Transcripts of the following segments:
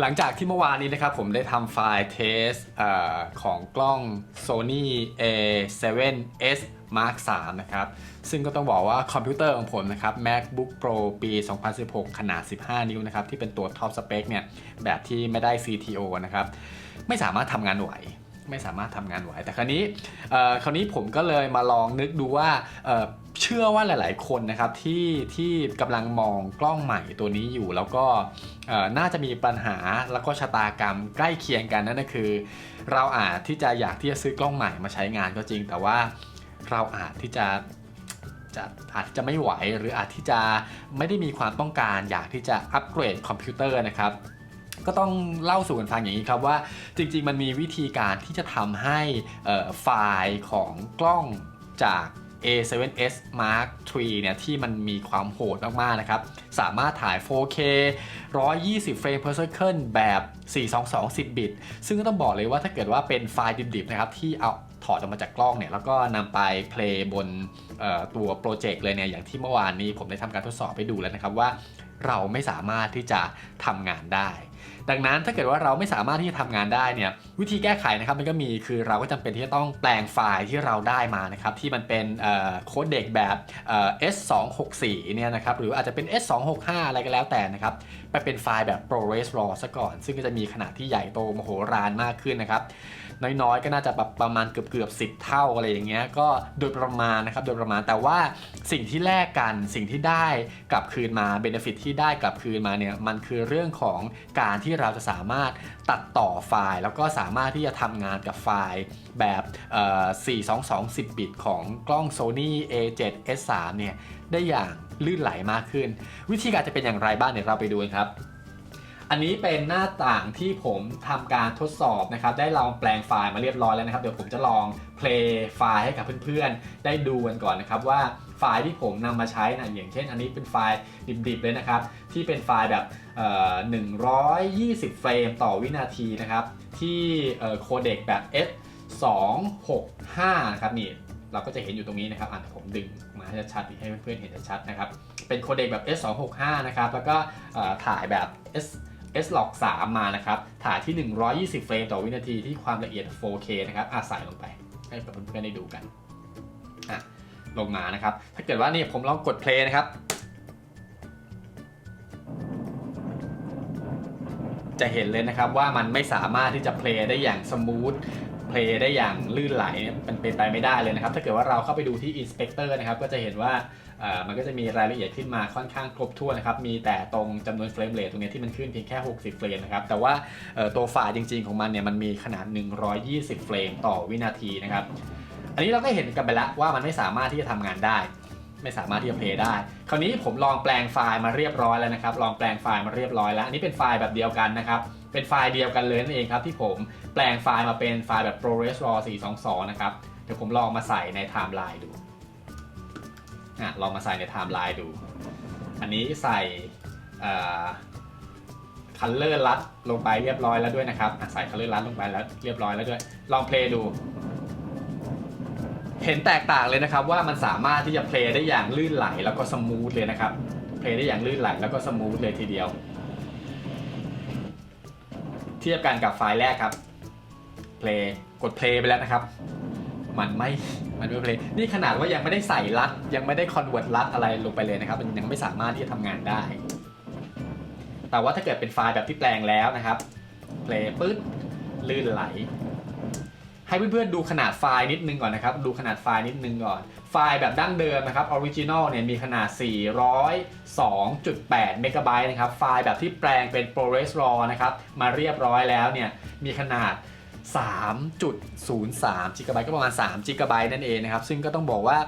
หลังจากที่เมื่อวานนี้นะครับผมได้ทำไฟล์เทสของกล้อง Sony A7S Mark 3นะครับ ซึ่งก็ต้องบอกว่าคอมพิวเตอร์ของผมนะครับ MacBook Pro ปี 2016 ขนาด 15 นิ้วนะครับ ที่เป็นตัวท็อปสเปคเนี่ย แบบที่ไม่ได้ CTO นะครับ ไม่สามารถทำงานไหวไม่สามารถทำงานไหวแต่คราวนี้คราวนี้ผมก็เลยมาลองนึกดูว่า เชื่อว่าหลาย ๆ คนนะครับที่ที่กำลังมองกล้องใหม่ตัวนี้อยู่ แล้วก็น่าจะมีปัญหาแล้วก็ชะตากรรมใกล้เคียงกันนั่นก็คือ เราอาจที่จะอยากที่จะซื้อกล้องใหม่มาใช้งานก็จริง แต่ว่าเราอาจที่จะจะอาจจะไม่ไหวหรืออาจที่จะไม่ได้มีความต้องการอยากที่จะอัปเกรดคอมพิวเตอร์นะครับก็ต้องเล่าสู่กันฟังอย่างนี้ครับว่าจริง ๆ มันมีวิธีการที่จะทำให้ไฟล์ของกล้องจาก A7S Mark III เนี่ยที่มันมีความโหดมากๆนะครับ สามารถถ่าย 4K 120 เฟรม per second แบบ 422 10 บิต ซึ่งก็ต้องบอกเลยว่าถ้าเกิดว่าเป็นไฟล์ดิบๆนะครับที่เอาถอดออกมาจากกล้องเนี่ยแล้วก็นำไปเพลย์บนตัวโปรเจกต์เลยเนี่ยอย่างที่เมื่อวานนี้ผมได้ทำการทดสอบไปดูแล้วนะครับว่าเราไม่สามารถที่จะทำงานได้ ดังนั้นถ้าเกิดว่าเราไม่สามารถที่จะทำงานได้เนี่ยวิธีแก้ไขนะครับมันก็มีคือเราก็จำเป็นที่จะต้องแปลงไฟล์ที่เราได้มานะครับที่มันเป็นโค้ดเด็กแบบเอ่อ S264 เนี่ยนะครับหรืออาจจะเป็น S265 อะไรก็แล้วแต่นะครับไปเป็นไฟล์แบบ ProRes RAW ซะก่อน ซึ่งก็จะมีขนาดที่ใหญ่โตมโหฬารมากขึ้นนะครับน้อยๆ ก็น่าจะแบบประมาณเกือบเกือบสิเท่าอะไรอย่างเงี้ยก็โดยประมาณนะครับโดยประมาณแต่ว่าสิ่งที่แลกกันสิ่งที่ได้กลับคืนมาเบนฟิตที่ได้กลับคืนมาเนี่ยมันคือเรื่องของการที่เราจะสามารถตัดต่อไฟล์ แล้วก็สามารถที่จะทำงานกับไฟล์แบบ422 10 บิตของกล้อง Sony A7S3 เนี่ยได้อย่างลื่นไหลมากขึ้น วิธีการจะเป็นอย่างไรบ้างเดี๋ยวเราไปดูกันครับอันนี้เป็นหน้าต่างที่ผมทำการทดสอบนะครับ ได้ลองแปลงไฟล์มาเรียบร้อยแล้วนะครับ เดี๋ยวผมจะลองเพลย์ไฟล์ให้กับเพื่อนๆ ได้ดูกันก่อนนะครับว่า ไฟล์ที่ผมนำมาใช้นะอย่างเช่น อันนี้เป็นไฟล์ดิบๆเลยนะครับ ที่เป็นไฟล์แบบเอ่อ120เฟรมต่อวินาทีนะครับ ที่โคเดกแบบ S 265นะครับนี่เราก็จะเห็นอยู่ตรงนี้นะครับอะเดี๋ยวผมดึงมาให้ชัดๆให้เพื่อนๆเห็นชัดๆนะครับ เป็นโคเดกแบบ S 2 6 5 นะครับ แล้วก็ถ่ายแบบ S S log 3 มานะครับ ถ่ายที่ 120 เฟรมต่อวินาทีที่ความละเอียด 4K นะครับอาใส่ลงไป ให้เพื่อนๆได้ดูกัน ลงมานะครับ ถ้าเกิดว่านี่ผมลองกด play นะครับจะเห็นเลยนะครับว่ามันไม่สามารถที่จะเพลย์ได้อย่างสมูทเพลย์ได้อย่างลื่นไหลเนี่ยมันเป็นไปไม่ได้เลยนะครับ ถ้าเกิดว่าเราเข้าไปดูที่ Inspector นะครับ ก็จะเห็นว่ามันก็จะมีรายละเอียดขึ้นมาค่อนข้างครบถ้วนนะครับ มีแต่ตรงจำนวนเฟรมเรทตรงนี้ที่มันขึ้นเพียงแค่ 60 เฟรมนะครับ แต่ว่าตัวไฟล์จริงๆของมันเนี่ยมันมีขนาด 120 เฟรมต่อวินาทีนะครับ อันนี้เราก็เห็นกันไปแล้วว่ามันไม่สามารถที่จะทำงานได้ ไม่สามารถที่จะเพลย์ได้ คราวนี้ผมลองแปลงไฟล์มาเรียบร้อยแล้วนะครับ ลองแปลงไฟล์มาเรียบร้อยแล้ว อันนี้เป็นไฟล์แบบเดียวกันนะครับ เป็นไฟล์เดียวกันเลยนั่นเองครับที่ผมแปลงไฟล์มาเป็นไฟล์แบบ ProRes RAW 422 นะครับ เดี๋ยวผมลองมาใส่ในไทม์ไลน์ดูอะลองมาใส่ในไทม์ไลน์ดู อันนี้ใส่คัลเลอร์ลัดลงไปเรียบร้อยแล้วด้วยนะครับใส่คัลเลอร์ลัดลงไปแล้วเรียบร้อยแล้วด้วย ลองเพลย์ดู เห็นแตกต่างเลยนะครับว่ามันสามารถที่จะเพลย์ได้อย่างลื่นไหลแล้วก็สมูทเลยนะครับเพลย์ได้อย่างลื่นไหลแล้วก็สมูทเลยทีเดียว เทียบกันกับไฟล์แรกครับเพลย์กดเพลย์ไปแล้วนะครับ มันไม่มันไม่เพลย์นี่ขนาดว่ายังไม่ได้ใส่ลัด ยังไม่ได้คอนเวิร์ตลัดอะไรลงไปเลยนะครับ มันยังไม่สามารถที่จะทำงานได้ แต่ว่าถ้าเกิดเป็นไฟล์แบบที่แปลงแล้วนะครับเพลย์ปึ๊ดลื่นไหล ให้เพื่อนๆดูขนาดไฟล์นิดนึงก่อนนะครับ ดูขนาดไฟล์นิดนึงก่อน ไฟล์แบบดั้งเดิมนะครับออริจินอลเนี่ยมีขนาด 402.8 เมกะไบต์นะครับ ไฟล์แบบที่แปลงเป็น ProRes RAW นะครับ มาเรียบร้อยแล้วเนี่ย มีขนาด 3.03 g b ก็ประมาณ3 g b นั่นเองนะครับ ซึ่งก็ต้องบอกว่า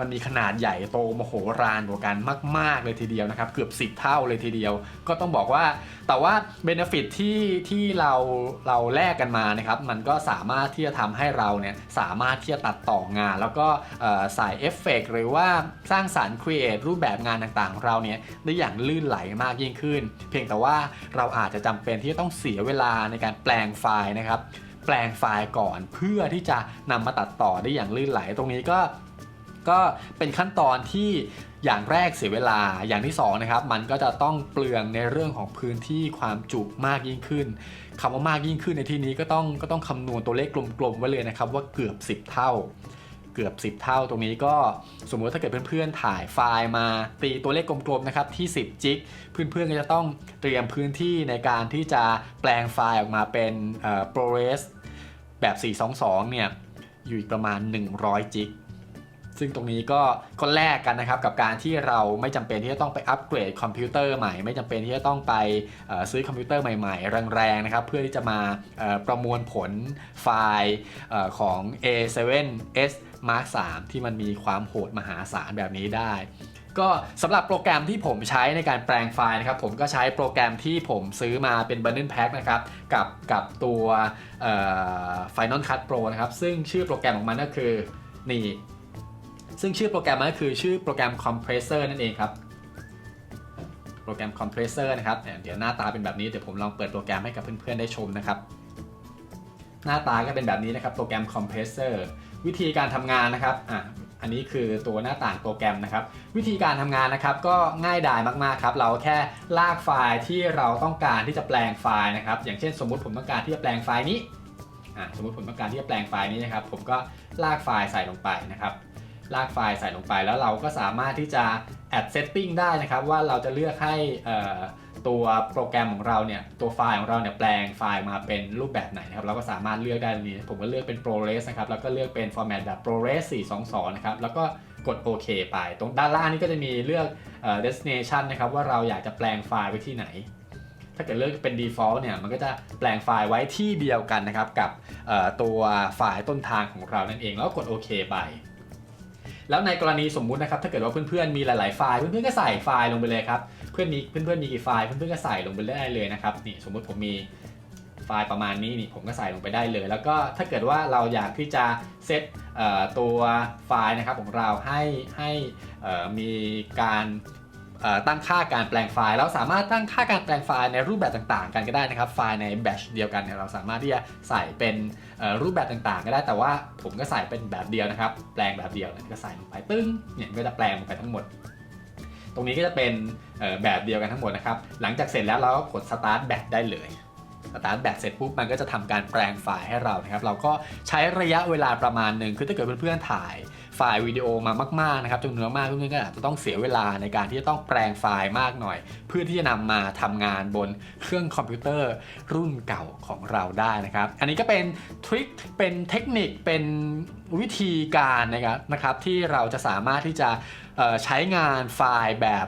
มันมีขนาดใหญ่โตมโหฬารกว่ากันมาก ๆ เลยทีเดียวนะครับ เกือบ 10 เท่าเลยทีเดียว ก็ต้องบอกว่า แต่ว่าเบนฟิตที่ที่เราเราแลกกันมานะครับ มันก็สามารถที่จะทำให้เราเนี่ยสามารถที่จะตัดต่องาน แล้วก็ใส่เอฟเฟกต์หรือว่าสร้างสารรค์ครีเอทรูปแบบงานต่างๆของเราเนี่ยได้อย่างลื่นไหลมากยิ่งขึ้น เพียงแต่ว่าเราอาจจะจำเป็นที่จะต้องเสียเวลาในการแปลงไฟล์นะครับแปลงไฟล์ก่อนเพื่อที่จะนำมาตัดต่อได้อย่างลื่นไหลตรงนี้ก็ ก็เป็นขั้นตอนที่อย่างแรกเสียเวลาอย่างที่สองนะครับมันก็จะต้องเปลืองในเรื่องของพื้นที่ความจุมากยิ่งขึ้นคำว่ามากยิ่งขึ้นในที่นี้ก็ต้องก็ต้องคำนวณตัวเลขกลมๆไว้เลยนะครับว่าเกือบ 10 เท่า เกือบ 10 เท่าตรงนี้ก็สมมติถ้าเกิดเพื่อนๆถ่ายไฟล์มาตีตัวเลขกลมๆนะครับที่ 10 จิกเพื่อนๆก็จะต้องเตรียมพื้นที่ในการที่จะแปลงไฟล์ออกมาเป็นเอ่อ ProRes แบบ 422 เนี่ยอยู่ประมาณ 100 จิก ซึ่งตรงนี้ก็ก็แลกกันนะครับกับการที่เราไม่จำเป็นที่จะต้องไปอัปเกรดคอมพิวเตอร์ใหม่ ไม่จำเป็นที่จะต้องไปซื้อคอมพิวเตอร์ใหม่ๆ แรงๆนะครับเพื่อที่จะมาประมวลผลไฟล์เอ่อของ A7S Mark 3ที่มันมีความโหดมหาศาลแบบนี้ได้ก็สำหรับโปรแกรมที่ผมใช้ในการแปลงไฟล์นะครับ ผมก็ใช้โปรแกรมที่ผมซื้อมาเป็น Bundle Pack นะครับ กับกับตัว Final Cut Pro นะครับ ซึ่งชื่อโปรแกรมของมันก็คือนี่ ซึ่งชื่อโปรแกรมมันก็คือชื่อโปรแกรม Compressor นั่นเองครับ โปรแกรม Compressor นะครับเดี๋ยวหน้าตาเป็นแบบนี้เดี๋ยวผมลองเปิดโปรแกรมให้กับเพื่อนๆได้ชมนะครับ หน้าตาก็เป็นแบบนี้นะครับโปรแกรม Compressor วิธีการทำงานนะครับอะอันนี้คือตัวหน้าต่างโปรแกรมนะครับ วิธีการทำงานนะครับก็ง่ายดายมากๆครับเราแค่ลากไฟล์ที่เราต้องการที่จะแปลงไฟล์นะครับ อย่างเช่น สมมุติผมต้องการที่จะแปลงไฟล์นี้อะสมมติผมต้องการที่จะแปลงไฟล์นี้นะครับ ผมก็ลากไฟล์ใส่ลงไปนะครับ ลากไฟล์ใส่ลงไปแล้วเราก็สามารถที่จะ add setting ได้นะครับ ว่าเราจะเลือกให้ตัวโปรแกรมของเราเนี่ยตัวไฟล์ของเราเนี่ยแปลงไฟล์มาเป็นรูปแบบไหนนะครับ เราก็สามารถเลือกได้ตรงนี้ผมก็เลือกเป็น ProRes นะครับแล้วก็เลือกเป็น format แบบ ProRes 422 นะครับแล้วก็กดโอเคไป ตรงด้านล่างนี้ก็จะมีเลือกเออ destination นะครับว่าเราอยากจะแปลงไฟล์ไว้ที่ไหน ถ้าเกิดเลือกเป็น default เนี่ยมันก็จะแปลงไฟล์ไว้ที่เดียวกันนะครับกับตัวไฟล์ต้นทางของเรานั่นเองแล้วกดโอเคไป แล้วในกรณีสมมุตินะครับถ้าเกิดว่าเพื่อนๆมีหลายๆไฟล์เพื่อนๆก็ใส่ไฟล์ลงไปเลยครับเพื่อนมีเพื่อนๆมีกี่ไฟล์เพื่อนๆก็ใส่ลงไปได้เลยนะครับนี่สมมุติผมมีไฟล์ประมาณนี้นี่ผมก็ใส่ลงไปได้เลย แล้วก็ถ้าเกิดว่าเราอยากที่จะเซตตัวไฟล์นะครับของเราให้ให้มีการ ตั้งค่าการแปลงไฟล์เราสามารถตั้งค่าการแปลงไฟล์ในรูปแบบต่างๆ กันก็ได้นะครับ ไฟล์ในแบชเดียวกันเนี่ยเราสามารถที่จะใส่เป็นรูปแบบต่างๆ ก็ได้ แต่ว่าผมก็ใส่เป็นแบบเดียวนะครับ แปลงแบบเดียวนะก็ใส่ลงไปตึ้ง เนี่ยก็จะแปลงลงไปทั้งหมด ตรงนี้ก็จะเป็นแบบเดียวกันทั้งหมดนะครับ หลังจากเสร็จแล้วเราก็กด start back ได้เลยสตาร์ทแบตเสร็จปุ๊บมันก็จะทำการแปลงไฟล์ให้เรานะครับ เราก็ใช้ระยะเวลาประมาณหนึ่งคือถ้าเกิดเพื่อนๆถ่าย ไฟล์วิดีโอมามากๆนะครับจำนวนมากเพื่อนๆก็อาจจะต้องเสียเวลาในการที่จะต้องแปลงไฟล์มากหน่อย เพื่อที่จะนำมาทำงานบนเครื่องคอมพิวเตอร์รุ่นเก่าของเราได้นะครับ อันนี้ก็เป็นทริคเป็นเทคนิคเป็นวิธีการนะครับนะครับที่เราจะสามารถที่จะใช้งานไฟล์แบบ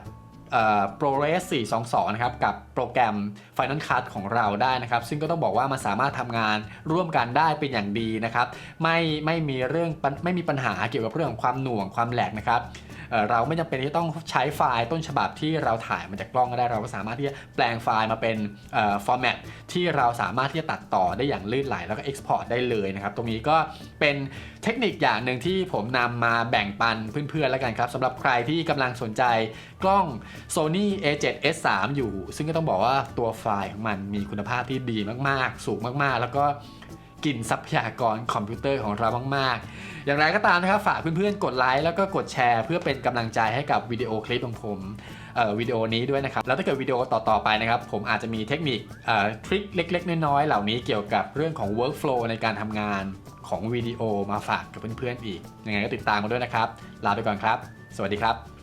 ProRes 422 นะครับ กับโปรแกรม Final Cut ของเราได้นะครับ ซึ่งก็ต้องบอกว่ามันสามารถทำงานร่วมกันได้เป็นอย่างดีนะครับ ไม่ไม่มีเรื่องไม่มีปัญหาเกี่ยวกับเรื่องของความหน่วงความแหลกนะครับ เราไม่จำเป็นที่ต้องใช้ไฟล์ต้นฉบับที่เราถ่ายมาจากกล้องก็ได้เราก็สามารถที่จะแปลงไฟล์มาเป็นฟอร์แมตที่เราสามารถที่จะตัดต่อได้อย่างลื่นไหลแล้วก็ Export ได้เลยนะครับ ตรงนี้ก็เป็นเทคนิคอย่างหนึ่งที่ผมนำมาแบ่งปันเพื่อนๆแล้วกันครับสำหรับใครที่กำลังสนใจกล้อง Sony A7S3 อยู่ ซึ่งก็ต้องบอกว่าตัวไฟล์ของมันมีคุณภาพที่ดีมากๆ สูงมากๆ แล้วก็ กินทรัพยากรคอมพิวเตอร์ของเรามาก ๆ อย่างไรก็ตามนะครับ ฝากเพื่อนๆ กดไลค์แล้วก็กดแชร์ เพื่อเป็นกำลังใจให้กับวิดีโอคลิปของผมวิดีโอนี้ด้วยนะครับ แล้วถ้าเกิดวิดีโอต่อ ๆ ไปนะครับ ผมอาจจะมีเทคนิคทริคเล็ก ๆ น้อยๆ เหล่านี้เกี่ยวกับเรื่องของ workflow ในการทำงานของวิดีโอมาฝากกับเพื่อนๆ อีก ยังไงก็ติดตามกันด้วยนะครับ ลาไปก่อนครับ สวัสดีครับ